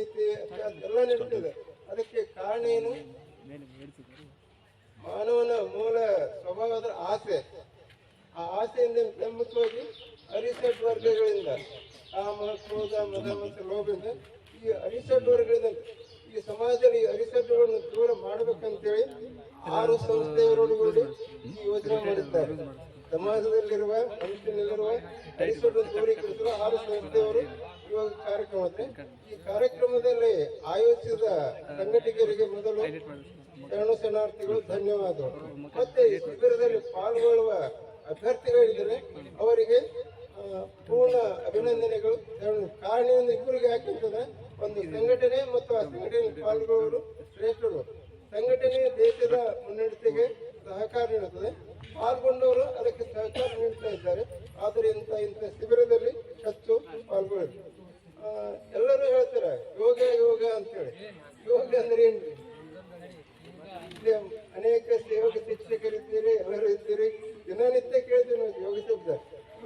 ಅತ್ಯಾಚಾರ ಎಲ್ಲ ನಡೀತದೆ ಅದಕ್ಕೆ ಕಾರಣ ಏನು? ಮಾನವನ ಮೂಲ ಸ್ವಭಾವದ ಆಸೆ. ಆ ಆಸೆಯಿಂದ ಪ್ರಮುಖವಾಗಿ ಅರಿಸಟ್ ವರ್ಗಗಳಿಂದ ಕಾಮ ಕ್ರೋಧ ಮದ ಮತ್ತು ಲೋಭದಿಂದ ಈ ಅರಿಸಟ್ ವರ್ಗಗಳಿಂದ ಈ ಸಮಾಜದಲ್ಲಿ ಈ ಅರಿಸಟ್ಟುಗಳನ್ನು ದೂರ ಮಾಡಬೇಕಂತೇಳಿ ಆರು ಸಂಸ್ಥೆಯವರೊಳಗೂಡಿ ಈ ಯೋಜನೆ ಮಾಡಿದ್ದಾರೆ. ಸಮಾಜದಲ್ಲಿರುವ, ಮನುಷ್ಯನಲ್ಲಿರುವ ಅರಿಸಟ್ಟು ದೂರೀಕರಿಸಲು ಆರು ಸಂಸ್ಥೆಯವರು ಇವಾಗ ಕಾರ್ಯಕ್ರಮ ಈ ಕಾರ್ಯಕ್ರಮದಲ್ಲಿ ಆಯೋಜಿಸಿದ ಸಂಘಟಕರಿಗೆ ಮೊದಲು ಶರಣು ಶರಣಾರ್ಥಿಗಳು ಧನ್ಯವಾದ ಮತ್ತೆ ಈ ಶಿಬಿರದಲ್ಲಿ ಪಾಲ್ಗೊಳ್ಳುವ ಅಭ್ಯರ್ಥಿಗಳಿದ್ದರೆ ಅವರಿಗೆ ಪೂರ್ಣ ಅಭಿನಂದನೆಗಳು. ಕಾರಣವನ್ನು ಕಾರಣ ಏನು ಇಬ್ಬರಿಗೆ ಯಾಕೆಂತಂದ್ರೆ ಒಂದು ಸಂಘಟನೆ ಮತ್ತು ಆ ಸಂಘಟನೆ ಪಾಲ್ಗೊಳ್ಳುವವರು ಶ್ರೇಷ್ಠರು. ಸಂಘಟನೆ ದೇಶದ ಮುನ್ನಡೆತೆಗೆ ಸಹಕಾರ ನೀಡುತ್ತದೆ. ಪಾಲ್ಗೊಂಡವರು ಅದಕ್ಕೆ ಸಹಕಾರ ನೀಡ್ತಾ ಇದ್ದಾರೆ. ಆದ್ದರಿಂದ ಇಂಥ ಶಿಬಿರದಲ್ಲಿ ಹೆಚ್ಚು ಪಾಲ್ಗೊಳ್ಳಿ ಎಲ್ಲರೂ ಹೇಳ್ತಾರೆ, ಯೋಗ ಯೋಗ ಅಂತೇಳಿ. ಯೋಗ ಅಂದ್ರೆ ಏನ್ರಿ? ಇಲ್ಲಿ ಅನೇಕ ಸೇವಕ ಶಿಕ್ಷಕರಿದ್ದೀರಿ, ಎಲ್ಲರೂ ಇದ್ದೀರಿ. ದಿನನಿತ್ಯ ಕೇಳ್ತೀವಿ ನಾವು ಯೋಗ ಶಬ್ದ.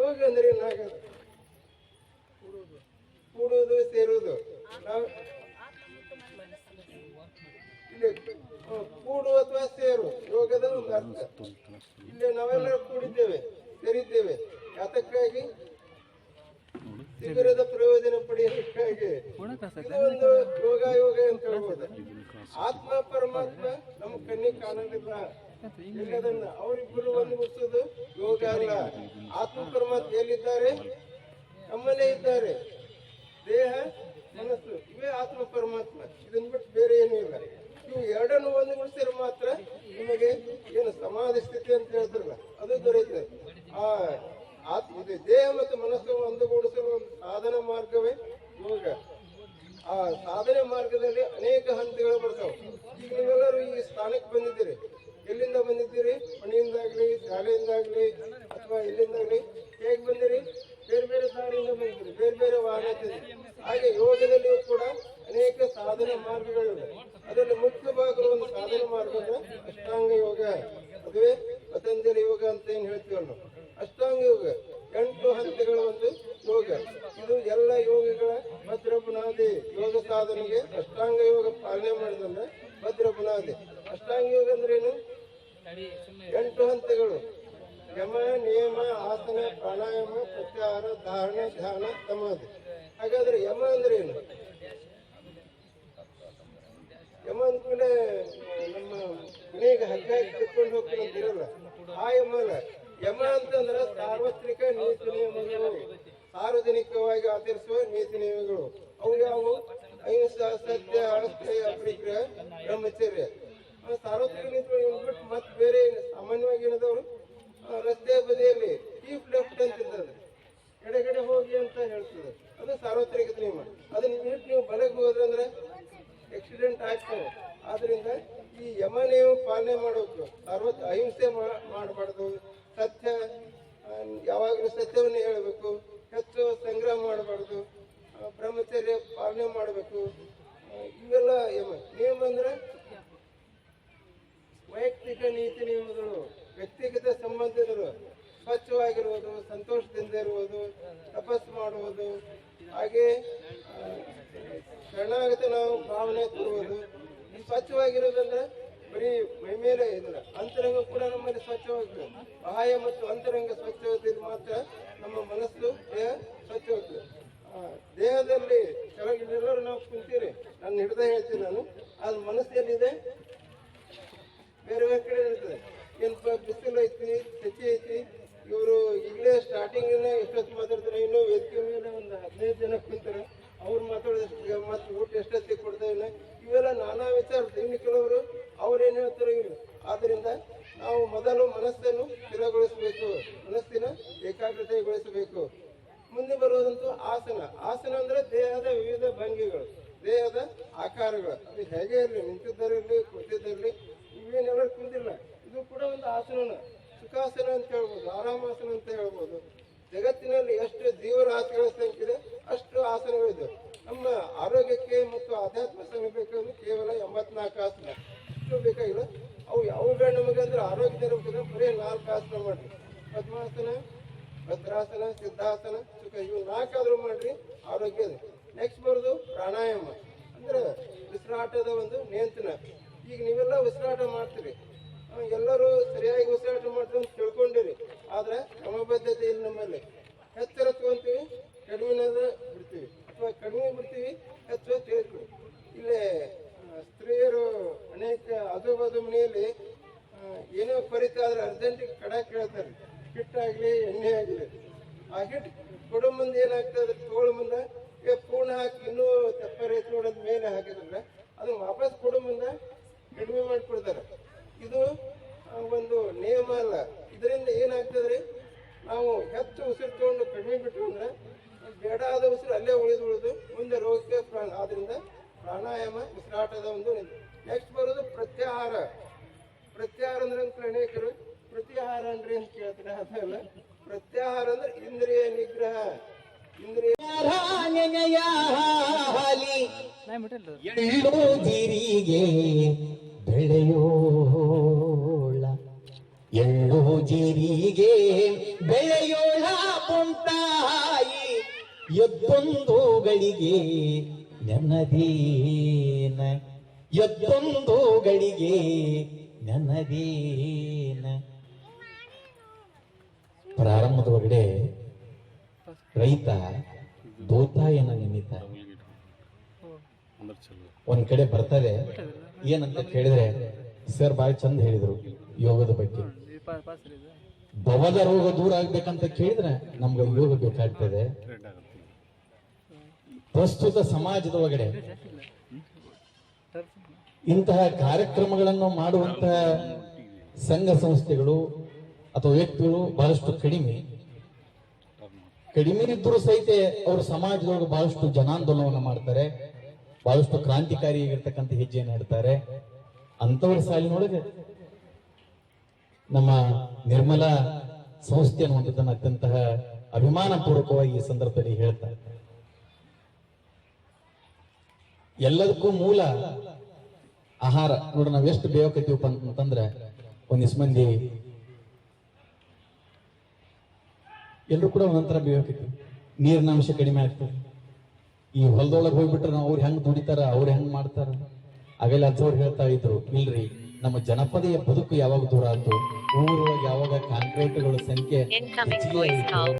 ಯೋಗ ಅಂದ್ರೆ ಏನಾಗದು? ಕೂಡುವುದು, ಸೇರುವುದು. ನಾವು ಇಲ್ಲಿ ಕೂಡು ಅಥವಾ ಸೇರು. ಯೋಗದ ಒಂದು ಇಲ್ಲಿ ನಾವೆಲ್ಲರೂ ಕೂಡಿದ್ದೇವೆ, ಸೇರಿದ್ದೇವೆ. ಯಾತಕ್ಕಾಗಿ? ಶಿಬಿರದ ಪ್ರಯೋಜನ ಪಡೆಯೋದಕ್ಕಾಗಿ ಇದು ಒಂದು ಯೋಗ ಯೋಗ ಅಂತ ಹೇಳ್ಬೋದು. ಆತ್ಮ ಪರಮಾತ್ಮ ನಮ್ಮ ಕಣ್ಣಿಗೆ ಕಾಣಲಿಲ್ಲ ಎಲ್ಲದನ್ನ ಅವರಿಬ್ಬರು ಒಂದು ಮುಗಿಸೋದು ಯೋಗ ಅಲ್ಲ. ಆತ್ಮ ಪರಮಾತ್ಮ ಎಲ್ಲಿದ್ದಾರೆ? ನಮ್ಮಲ್ಲೇ ಇದ್ದಾರೆ. ದೇಹ ಮನಸ್ಸು ಇವೇ ಆತ್ಮ ಪರಮಾತ್ಮ. ಇದನ್ನ ಬಿಟ್ಟು ಬೇರೆ ಏನೂ ಇಲ್ಲ ಇವು ಎರಡನ್ನು ಒಂದುಗೂಡಿಸಿದ್ರೆ ಮಾತ್ರ ನಿಮಗೆ ಏನು ಸಮಾಧಿ ಸ್ಥಿತಿ ಅಂತ ಹೇಳ್ತಾರಲ್ಲ ಅದು ದೊರೆಯುತ್ತದೆ ಆ ಆತ್ಮ ಇದು ದೇಹ ಮತ್ತು ಮನಸ್ಸು ಒಂದುಗೂಡಿಸಲು ಒಂದು ಸಾಧನ ಮಾರ್ಗವೇ ಯೋಗ ಆ ಸಾಧನೆ ಮಾರ್ಗದಲ್ಲಿ ಅನೇಕ ಹಂತಗಳು ಬರ್ತಾವೆ ಈಗ ನೀವೆಲ್ಲರೂ ಈ ಸ್ಥಾನಕ್ಕೆ ಬಂದಿದ್ದೀರಿ ಎಲ್ಲಿಂದ ಬಂದಿದ್ದೀರಿ ಮನೆಯಿಂದಾಗ್ಲಿ ಶಾಲೆಯಿಂದಾಗ್ಲಿ ಅಥವಾ ಎಲ್ಲಿಂದಾಗ್ಲಿ ಹೇಗೆ ಬಂದಿರಿ ಬೇರೆ ಬೇರೆ ದಾರಿಯಿಂದ ಬಂದಿದ್ದೀರಿ ಬೇರೆ ಬೇರೆ ವಾಹನ ಹತ್ತಿದ್ದೀರಿ. ಹಾಗೆ ಯೋಗದಲ್ಲಿಯೂ ಕೂಡ ಅನೇಕ ಸಾಧನ ಮಾರ್ಗಗಳಿವೆ ಅದರಲ್ಲಿ ಮುಖ್ಯ ಭಾಗದ ಒಂದು ಸಾಧನ ಮಾರ್ಗ ಅಂದ್ರೆ ಅಷ್ಟಾಂಗ ಯೋಗ ಅದುವೇ ಪತಂಜಲಿ ಯೋಗ ಅಂತ ಏನ್ ಹೇಳ್ತೀವಲ್ಲ ನಾವು ಅಷ್ಟಾಂಗ ಯೋಗ ಎಂಟು ಹಂತಗಳ ಒಂದು ಯೋಗ ಇದು ಎಲ್ಲ ಯೋಗಿಗಳ ಭದ್ರ ಬುನಾದಿ ಯೋಗ ಸಾಧನೆಗೆ ಅಷ್ಟಾಂಗ ಯೋಗ ಪಾಲನೆ ಮಾಡಿದಂದ್ರೆ ಭದ್ರ ಬುನಾದಿ ಅಷ್ಟಾಂಗ ಯೋಗ ಅಂದ್ರೆ ಏನು ಎಂಟು ಹಂತಗಳು. ಯಮ, ನಿಯಮ, ಆಸನ, ಪ್ರಾಣಾಯಾಮ, ಪ್ರತ್ಯಾಹಾರ, ಧಾರಣೆ, ಧ್ಯಾನ, ಸಮಾಧಿ. ಹಾಗಾದ್ರೆ ಯಮ ಅಂದ್ರೆ ಏನು ಯಮ ಅಂದ್ಮೇಲೆ ನಮ್ಮ ಮನೆಗೆ ಹಗ್ಗ ಕಿತ್ಕೊಂಡು ಹೋಗ್ತೀನಿ ಅಂತ ಇರಲ್ಲ ಆ ಯಮ ಅಲ್ಲ ಯಮ ಅಂತಂದ್ರೆ ಸಾರ್ವತ್ರಿಕ ನೀತಿ ನಿಯಮಗಳು. ಸಾರ್ವಜನಿಕವಾಗಿ ಆಚರಿಸುವ ನೀತಿ ನಿಯಮಗಳು. ಅವು ಯಾವುವು ಅಹಿಂಸಾ, ಸತ್ಯ ಅಪರಿಗ್ರಹ, ಬ್ರಹ್ಮಚರ್ಯ. ಸಾರ್ವತ್ರಿಕ ನೀತಿಗಳು ಬಿಟ್ಟು ಮತ್ತೆ ಬೇರೆ ಸಾಮಾನ್ಯವಾಗಿ ಏನದವರು ರಸ್ತೆ ಬದಿಯಲ್ಲಿ ಕೀಪ್ ಲೆಫ್ಟ್ ಅಂತ ಇರ್ತದೆ ಎಡೆಗಡೆ ಹೋಗಿ ಅಂತ ಹೇಳ್ತದೆ. ಅದು ಸಾರ್ವತ್ರಿಕ ನಿಯಮ. ಅದನ್ನ ಬಿಟ್ಟು ನೀವು ಬಲಕ್ಕೆ ಹೋದ್ರೆ ಅಂದ್ರೆ ಆಕ್ಸಿಡೆಂಟ್ ಆಗ್ತವೆ ಆದ್ರಿಂದ ಈ ಯಮ ನಿಯಮ ಪಾಲನೆ ಮಾಡೋದು ಸಾರ್ವತ್ ಅಹಿಂಸೆ ಮಾಡಬಾರ್ದು. ಸತ್ಯ ಯಾವಾಗಲೂ ಸತ್ಯವನ್ನು ಹೇಳಬೇಕು. ಹೆಚ್ಚು ಸಂಗ್ರಹ ಮಾಡಬಾರ್ದು. ಬ್ರಹ್ಮಚರ್ಯ ಪಾಲನೆ ಮಾಡಬೇಕು. ಇವೆಲ್ಲ ಯಮ, ನಿಯಮ ಅಂದ್ರೆ ವೈಯಕ್ತಿಕ ನೀತಿ ನಿಯಮಗಳು, ವ್ಯಕ್ತಿಗತ ಸಂಬಂಧಗಳು ಸ್ವಚ್ಛವಾಗಿರುವುದು, ಸಂತೋಷದಿಂದ ಇರುವುದು, ತಪಸ್ಸು ಮಾಡುವುದು, ಹಾಗೆ ಶರಣಾಗತ ನಾವು ಭಾವನೆ ತರುವುದು. ಈ ಸ್ವಚ್ಛವಾಗಿರೋದಂದ್ರೆ ಬರೀ ಮೈ ಮೇಲೆ ಇದಿಲ್ಲ ಅಂತರಂಗ ಕೂಡ ನಮ್ಮಲ್ಲಿ ಸ್ವಚ್ಛವಾಗ್ತದೆ. ಬಾಹ್ಯ ಮತ್ತು ಅಂತರಂಗ ಸ್ವಚ್ಛವಾದ್ರೆ ಮಾತ್ರ ನಮ್ಮ ಮನಸ್ಸು, ದೇಹ ಸ್ವಚ್ಛವಾಗ್ತದೆ. ದೇಹದಲ್ಲಿ ಕೆಳಗಿನೆಲ್ಲರೂ ನಾವು ಕುಂತೀರಿ. ನಾನು ಹಿಡಿದ ಹೇಳ್ತೀನಿ ನಾನು. ಅದು ಮನಸ್ಸು ಎಲ್ಲಿದೆ ಬೇರೆ ಬೇರೆ ಕಡೆ ಇರ್ತದೆ. ಸ್ವಲ್ಪ ಬಿಸಿಲು ಐತಿ ಸೆಚಿ ಐತಿ. ಇವರು ಇಲ್ಲೇ ಸ್ಟಾರ್ಟಿಂಗ್ ಎಷ್ಟೊತ್ತು ಮಾತಾಡ್ತಾರೆ? ಇನ್ನೂ ವೇದಿಕೆ ಮೇಲೆ ಒಂದು ಹದಿನೈದು ಜನ ಕುಂತಾರೆ. ಅವ್ರು ಮಾತಾಡೋದಕ್ಕೆ ಮತ್ತು ಊಟ ಎಷ್ಟೊತ್ತಿಗೆ ಕೊಡ್ತೇವೆ ಇವೆಲ್ಲ ನಾನಾ ವಿಚಾರ. ಇನ್ನು ಕೆಲವರು ಅವ್ರೇನು ಹೇಳ್ತಾರೆ ಇವರು? ಆದ್ದರಿಂದ ನಾವು ಮೊದಲು ಮನಸ್ಸನ್ನು ಸ್ಥಿರಗೊಳಿಸಬೇಕು. ಮನಸ್ಸಿನ ಏಕಾಗ್ರತೆಗೊಳಿಸಬೇಕು. ಮುಂದೆ ಬರುವುದಂತೂ ಆಸನ. ಆಸನ ಅಂದರೆ ದೇಹದ ವಿವಿಧ ಭಂಗಿಗಳು, ದೇಹದ ಆಕಾರಗಳು. ಅದು ಹೇಗೆ ಇರಲಿ? ನಿಂತಿದ್ದರಲ್ಲಿ ಇವೇನೆಲ್ಲ ಕುಂದಿಲ್ಲ ಇದು ಕೂಡ ಒಂದು ಆಸನ ಸುಖಾಸನ ಅಂತ ಹೇಳ್ಬೋದು, ಆರಾಮಾಸನ ಅಂತ ಹೇಳ್ಬೋದು. ಜಗತ್ತಿನಲ್ಲಿ ಎಷ್ಟು ಜೀವರಾಶಿಗಳ ಸಂಖ್ಯೆ ಇದೆ, ಅಷ್ಟು ಆಸನಗಳಿದೆ ನಮ್ಮ ಆರೋಗ್ಯಕ್ಕೆ ಮತ್ತು ಆಧ್ಯಾತ್ಮ ಬೇಕಾದ್ರೆ ಕೇವಲ ಎಂಬತ್ನಾಲ್ಕು ಆಸನ. ಇಷ್ಟು ಬೇಕಾಗಿಲ್ಲ. ಅವು ಯಾವ ಬೇಡ ನಮಗೆ ಅಂದ್ರೆ ಆರೋಗ್ಯ ಇರ್ಬೇಕಂದ್ರೆ ಬರೀ ನಾಲ್ಕು ಆಸನ ಮಾಡ್ರಿ. ಪದ್ಮಾಸನ, ಭದ್ರಾಸನ, ಸಿದ್ಧಾಸನ, ಸುಖ, ಇವು ನಾಲ್ಕಾದ್ರೂ ಮಾಡ್ರಿ, ಆರೋಗ್ಯ ನೆಕ್ಸ್ಟ್ ಬರೋದು ಪ್ರಾಣಾಯಾಮ. ಅಂದ್ರೆ ಉಸಿರಾಟದ ಒಂದು ನಿಯಂತ್ರಣ. ಈಗ ನೀವೆಲ್ಲ ಉಸಿರಾಟ ಮಾಡ್ತೀರಿ. ಎಲ್ಲರೂ ಸರಿಯಾಗಿ ಉಸಿರಾಟ ಮಾಡ್ತೀವಿ ತಿಳ್ಕೊಂಡಿರಿ. ಆದ್ರೆ ಕ್ರಮಬದ್ಧತೆ ಇಲ್ಲಿ ನಮ್ಮಲ್ಲಿ. ಹೆಚ್ಚರ ತಗೊಂತೀವಿ ಕಡಿಮೆನಾದ ಬಿಡ್ತೀವಿ. ಅಥವಾ ಕಡಿಮೆ ಬಿಡ್ತೀವಿ ಹೆಚ್ಚು ತಿಳಿತೀವಿ ಇಲ್ಲಿ ಸ್ತ್ರೀಯರು ಅನೇಕ ಅದು ಬದು ಮನೆಯಲ್ಲಿ ಏನೋ ಕೊರಿತ ಆದ್ರೆ ಅರ್ಜೆಂಟಿಗೆ ಕಡ ಕೇಳ್ತಾರೆ. ಹಿಟ್ಟಾಗಲಿ ಎಣ್ಣೆ ಆಗಲಿ ಆ ಹಿಟ್ಟು ಕೊಡೋ ಮುಂದೆ ಏನಾಗ್ತದೆ ತಗೊಳ್ಳೋ ಮುಂದೆ ಈಗ ಪೂರ್ಣ ಹಾಕಿ ಇನ್ನೂ ತಪ್ಪರೆ ನೋಡೋದ್ ಮೇಲೆ ಹಾಕಿದ್ರೆ ಅದನ್ನ ವಾಪಸ್ ಕೊಡೋ ಮುಂದೆ ಕಡಿಮೆ ಮಾಡಿಕೊಡ್ತಾರೆ. ಇದು ಒಂದು ನಿಯಮ ಅಲ್ಲ. ಇದರಿಂದ ಏನಾಗ್ತದ್ರಿ ನಾವು ಹೆಚ್ಚು ಉಸಿರು ತಗೊಂಡು ಕಡಿಮೆ ಬಿಟ್ಟು ಅಂದ್ರೆ ಬೇಡಾದ ಉಸಿರು ಅಲ್ಲೇ ಉಳಿದು ಉಳಿದು ಮುಂದೆ ರೋಗಕ್ಕೆ ಪ್ರಾಣ ಆದ್ರಿಂದ ಪ್ರಾಣಾಯಾಮ ಉಸಿರಾಟದ ಒಂದು ನೆಕ್ಸ್ಟ್ ಬರೋದು ಪ್ರತ್ಯಾಹಾರ. ಪ್ರತ್ಯಾಹಾರ ಅಂದ್ರೆ ಅಂತ ಅನೇಕರು ಪ್ರತ್ಯಾಹಾರ ಅಂದ್ರೆ ಅಂತ ಕೇಳ್ತಾರೆ ಅದಲ್ಲ. ಪ್ರತ್ಯಾಹಾರ ಅಂದ್ರೆ ಇಂದ್ರಿಯ ನಿಗ್ರಹ. ಇಂದ್ರಿಯ ಹಾಲಿ. ಎಳ್ಳು ಜಿರಿಗೆ ಬೆಳೆಯೋಳ. ಎಳ್ಳು ಜೀರಿಗೆ ಬೆಳೆಯೋಳ ಪುಂಟಾಯಿ ಎದ್ದೊಂದುಗಳಿಗೆ ನೆನದೀನ. ಎದ್ದೊಂದು ಗಳಿಗೆ ನೆನದೀನ. ಪ್ರಾರಂಭದ ಒಳಗಡೆ ರೈತ ದೋತಾಯನ ನಿಮಿತ್ತ ಒಂದ್ ಕಡೆ ಬರ್ತಾರೆ ಏನಂತ ಕೇಳಿದ್ರೆ ಸರ್ ಬಾಯ್ ಚಂದ ಹೇಳಿದ್ರು ಯೋಗದ ಬಗ್ಗೆ. ಭವದ ರೋಗ ದೂರ ಆಗ್ಬೇಕಂತ ಕೇಳಿದ್ರೆ ನಮ್ಗೆ ಯೋಗ ಬೇಕಾಗ್ತದೆ. ಪ್ರಸ್ತುತ ಸಮಾಜದ ಒಳಗಡೆ ಇಂತಹ ಕಾರ್ಯಕ್ರಮಗಳನ್ನು ಮಾಡುವಂತಹ ಸಂಘ ಸಂಸ್ಥೆಗಳು ಅಥವಾ ವ್ಯಕ್ತಿಗಳು ಬಹಳಷ್ಟು ಕಡಿಮೆ. ಕಡಿಮೆ ಇದ್ದರೂ ಸಹಿತ ಅವರು ಸಮಾಜದೊಳಗೆ ಬಹಳಷ್ಟು ಜನಾಂದೋಲನವನ್ನು ಮಾಡ್ತಾರೆ. ಬಹಳಷ್ಟು ಕ್ರಾಂತಿಕಾರಿಯಾಗಿರ್ತಕ್ಕಂಥ ಹೆಜ್ಜೆಯನ್ನು ಇಡ್ತಾರೆ. ಅಂತವರ ಸಾಲಿನೊಳಗೆ ನಮ್ಮ ನಿರ್ಮಲಾ ಸಂಸ್ಥೆ ಅನ್ನುವಂಥದ್ದನ್ನು ಅತ್ಯಂತ ಅಭಿಮಾನ ಪೂರ್ವಕವಾಗಿ ಈ ಸಂದರ್ಭದಲ್ಲಿ ಹೇಳ್ತಾರೆ. ಎಲ್ಲದಕ್ಕೂ ಮೂಲ ಆಹಾರ. ನೋಡ, ನಾವ್ ಎಷ್ಟು ಬೇವಕತ್ತೀವಪ್ಪ ಅಂತಂದ್ರೆ ಒಂದಿಷ್ಟು ಮಂದಿ ಎಲ್ಲರೂ ಕೂಡ ಒಂದೊಂಥರ ಬೇವಕತ್ತೀವಿ ನೀರಿನ ಅಂಶ ಕಡಿಮೆ ಆಗ್ತದೆ. ಈ ಹೊಲದೊಳಗೆ ಹೋಗ್ಬಿಟ್ರೆ ನಾವು ಅವ್ರು ಹೆಂಗ್ ದುಡಿತಾರ, ಅವ್ರು ಹೆಂಗ್ ಮಾಡ್ತಾರ? ಅವೆಲ್ಲ ಅಂತವ್ರು ಹೇಳ್ತಾ ಇದ್ರು. ಇಲ್ರಿ, ನಮ್ಮ ಜನಪದೆಯ ಬದುಕು ಯಾವಾಗ ದೂರ ಆಯ್ತು? ಊರೊಳಗೆ ಯಾವಾಗ ಕಾಂಕ್ರೀಟ್ಗಳ ಸಂಖ್ಯೆ